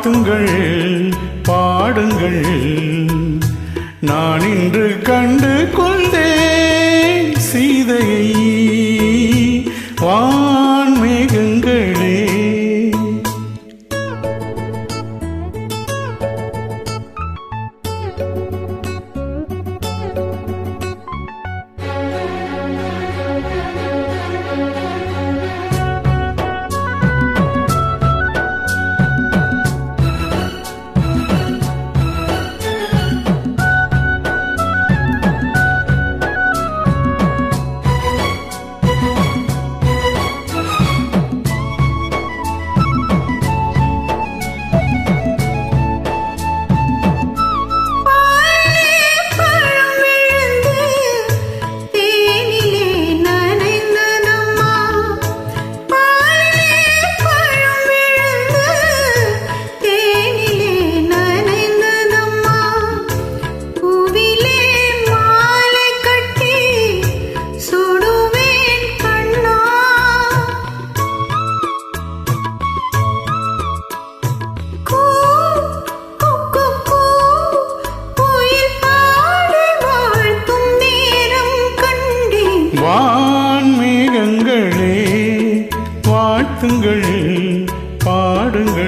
வாழ்த்துங்கள் பாடுங்கள். நான் இன்று கண்டு கொண்டே சீதையை. வா வாழ்த்துங்கள் பாடுங்கள்.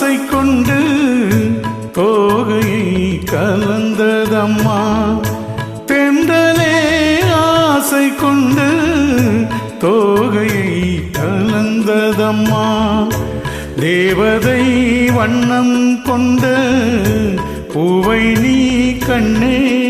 ஆசை கொண்டு தோகையை கலந்ததம்மா. தென்றலே ஆசை கொண்டு தோகையை கலந்ததம்மா. தேவதை வண்ணம் கொண்ட பூவை நீ கண்ணே